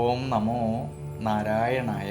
ഓം നമോ നാരായണായ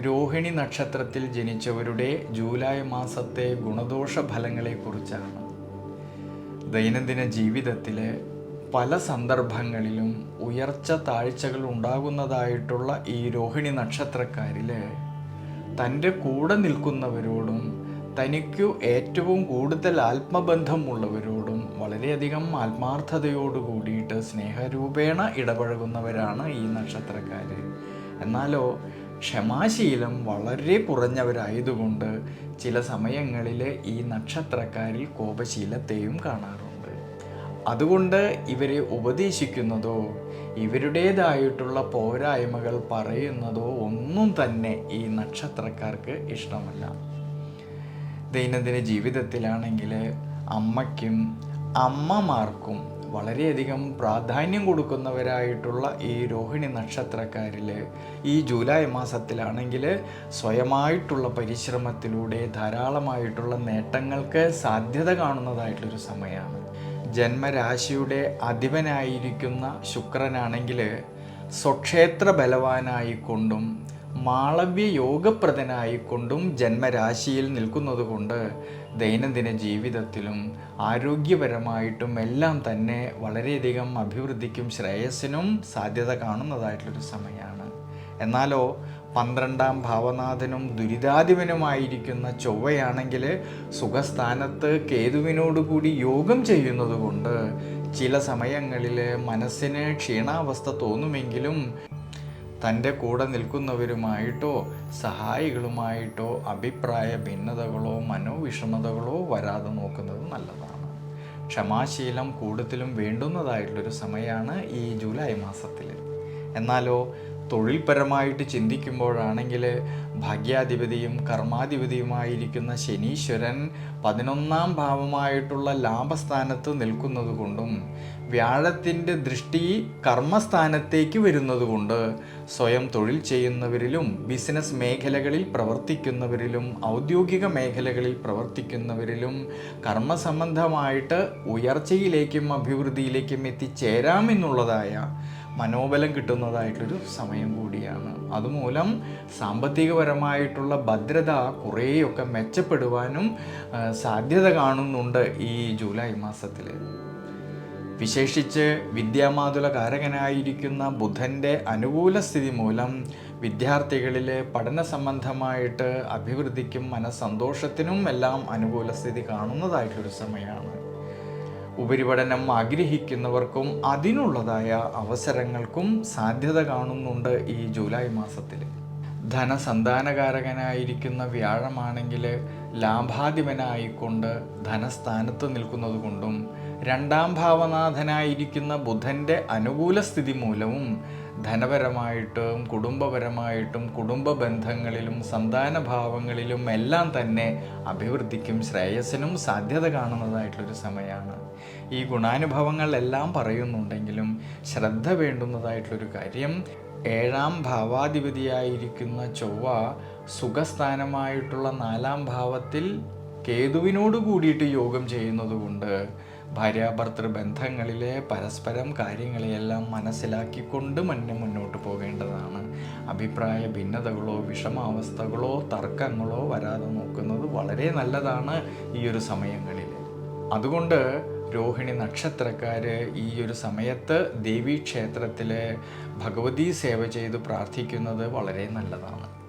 രോഹിണി നക്ഷത്രത്തിൽ ജനിച്ചവരുടെ ജൂലൈ മാസത്തെ ഗുണദോഷ ഫലങ്ങളെക്കുറിച്ചാണ്. ദൈനംദിന ജീവിതത്തിൽ പല സന്ദർഭങ്ങളിലും ഉയർച്ച താഴ്ചകൾ ഉണ്ടാകുന്നതായിട്ടുള്ള ഈ രോഹിണി നക്ഷത്രക്കാരിൽ തന്റെ കൂടെ നിൽക്കുന്നവരോടും തനിക്കു ഏറ്റവും കൂടുതൽ ആത്മബന്ധമുള്ളവരോടും വളരെയധികം ആത്മാർത്ഥതയോട് കൂടിയിട്ട് സ്നേഹരൂപേണ ഇടപഴകുന്നവരാണ് ഈ നക്ഷത്രക്കാർ എന്നാലോ ക്ഷമാശീലം വളരെ കുറഞ്ഞവരായതുകൊണ്ട് ചില സമയങ്ങളിൽ ഈ നക്ഷത്രക്കാരിൽ കോപശീലത്തെയും കാണാറുണ്ട്. അതുകൊണ്ട് ഇവരെ ഉപദേശിക്കുന്നതോ ഇവരുടേതായിട്ടുള്ള പോരായ്മകൾ പറയുന്നതോ ഒന്നും തന്നെ ഈ നക്ഷത്രക്കാർക്ക് ഇഷ്ടമല്ല. ദൈനംദിന ജീവിതത്തിലാണെങ്കിൽ അമ്മയ്ക്കും അമ്മമാർക്കും വളരെയധികം പ്രാധാന്യം കൊടുക്കുന്നവരായിട്ടുള്ള ഈ രോഹിണി നക്ഷത്രക്കാരിൽ ഈ ജൂലൈ മാസത്തിലാണെങ്കിൽ സ്വയമായിട്ടുള്ള പരിശ്രമത്തിലൂടെ ധാരാളമായിട്ടുള്ള നേട്ടങ്ങൾക്ക് സാധ്യത കാണുന്നതായിട്ടൊരു സമയമാണ്. ജന്മരാശിയുടെ അധിപനായിരിക്കുന്ന ശുക്രനാണെങ്കിൽ സ്വക്ഷേത്ര ബലവാനായിക്കൊണ്ടും മാളവ്യ യോഗപ്രദനായിക്കൊണ്ടും ജന്മരാശിയിൽ നിൽക്കുന്നതുകൊണ്ട് ദൈനംദിന ജീവിതത്തിലും ആരോഗ്യപരമായിട്ടും എല്ലാം തന്നെ വളരെയധികം അഭിവൃദ്ധിക്കും ശ്രേയസ്സിനും സാധ്യത കാണുന്നതായിട്ടുള്ളൊരു സമയമാണ് എന്നാലോ പന്ത്രണ്ടാം ഭാവനാഥനും ദുരിതാധിപനുമായിരിക്കുന്ന ചൊവ്വയാണെങ്കിൽ സുഖസ്ഥാനത്ത് കേതുവിനോടുകൂടി യോഗം ചെയ്യുന്നത് കൊണ്ട് ചില സമയങ്ങളിൽ മനസ്സിന് ക്ഷീണാവസ്ഥ തോന്നുമെങ്കിലും തന്റെ കൂടെ നിൽക്കുന്നവരുമായിട്ടോ സഹായികളുമായിട്ടോ അഭിപ്രായ ഭിന്നതകളോ മനോവിഷമതകളോ വരാതെ നോക്കുന്നത് നല്ലതാണ്. ക്ഷമാശീലം കൂടുതലും വേണ്ടുന്നതായിട്ടുള്ളൊരു സമയമാണ് ഈ ജൂലൈ മാസത്തിൽ എന്നാലോ തൊഴിൽപരമായിട്ട് ചിന്തിക്കുമ്പോഴാണെങ്കിൽ ഭാഗ്യാധിപതിയും കർമാധിപതിയുമായിരിക്കുന്ന ശനീശ്വരൻ പതിനൊന്നാം ഭാവമായിട്ടുള്ള ലാഭസ്ഥാനത്ത് നിൽക്കുന്നത് കൊണ്ടും വ്യാഴത്തിന്റെ ദൃഷ്ടി കർമ്മസ്ഥാനത്തേക്ക് വരുന്നതുകൊണ്ട് സ്വയം തൊഴിൽ ചെയ്യുന്നവരിലും ബിസിനസ് മേഖലകളിൽ പ്രവർത്തിക്കുന്നവരിലും ഔദ്യോഗിക മേഖലകളിൽ പ്രവർത്തിക്കുന്നവരിലും കർമ്മസംബന്ധമായിട്ട് ഉയർച്ചയിലേക്കും അഭിവൃദ്ധിയിലേക്കും എത്തിച്ചേരാമെന്നുള്ളതായ മനോബലം കിട്ടുന്നതായിട്ടൊരു സമയം കൂടിയാണ്. അതുമൂലം സാമ്പത്തികപരമായിട്ടുള്ള ഭദ്രത കുറേയൊക്കെ മെച്ചപ്പെടുവാനും സാധ്യത കാണുന്നുണ്ട് ഈ ജൂലൈ മാസത്തിൽ വിശേഷിച്ച് വിദ്യാമാതുല കാരകനായിരിക്കുന്ന ബുധന്റെ അനുകൂല സ്ഥിതി മൂലം വിദ്യാർത്ഥികളിൽ പഠന സംബന്ധമായിട്ട് അഭിവൃദ്ധിക്കും മനസ്സന്തോഷത്തിനും എല്ലാം അനുകൂല സ്ഥിതി കാണുന്നതായിട്ടൊരു സമയമാണ്. ഉപരിപഠനം ആഗ്രഹിക്കുന്നവർക്കും അതിനുള്ളതായ അവസരങ്ങൾക്കും സാധ്യത കാണുന്നുണ്ട് ഈ ജൂലൈ മാസത്തിൽ ധനസന്താനകാരകനായിരിക്കുന്ന വ്യാഴമാണെങ്കിൽ ലാഭാധിപനായിക്കൊണ്ട് ധനസ്ഥാനത്ത് നിൽക്കുന്നത് കൊണ്ടും രണ്ടാം ഭാവനാഥനായിരിക്കുന്ന ബുധന്റെ അനുകൂല സ്ഥിതി മൂലവും ധനപരമായിട്ടും കുടുംബപരമായിട്ടും കുടുംബ ബന്ധങ്ങളിലും സന്താനഭാവങ്ങളിലും എല്ലാം തന്നെ അഭിവൃദ്ധിക്കും ശ്രേയസ്സിനും സാധ്യത കാണുന്നതായിട്ടുള്ളൊരു സമയമാണ്. ഈ ഗുണാനുഭവങ്ങളെല്ലാം പറയുന്നുണ്ടെങ്കിലും ശ്രദ്ധ വേണ്ടുന്നതായിട്ടുള്ളൊരു കാര്യം ഏഴാം ഭാവാധിപതിയായിരിക്കുന്ന ചൊവ്വ സുഖസ്ഥാനമായിട്ടുള്ള നാലാം ഭാവത്തിൽ കേതുവിനോട് കൂടിയിട്ട് യോഗം ചെയ്യുന്നതുകൊണ്ട് ഭാര്യാഭർത്തൃ ബന്ധങ്ങളിലെ പരസ്പരം കാര്യങ്ങളെയെല്ലാം മനസ്സിലാക്കിക്കൊണ്ട് മന്നെ മുന്നോട്ട് പോകേണ്ടതാണ്. അഭിപ്രായ ഭിന്നതകളോ വിഷമാവസ്ഥകളോ തർക്കങ്ങളോ വരാതെ നോക്കുന്നത് വളരെ നല്ലതാണ് ഈ ഒരു സമയങ്ങളിൽ അതുകൊണ്ട് രോഹിണി നക്ഷത്രക്കാർ ഈ ഒരു സമയത്ത് ദേവീ ക്ഷേത്രത്തിൽ ഭഗവതി സേവ ചെയ്ത് പ്രാർത്ഥിക്കുന്നത് വളരെ നല്ലതാണ്.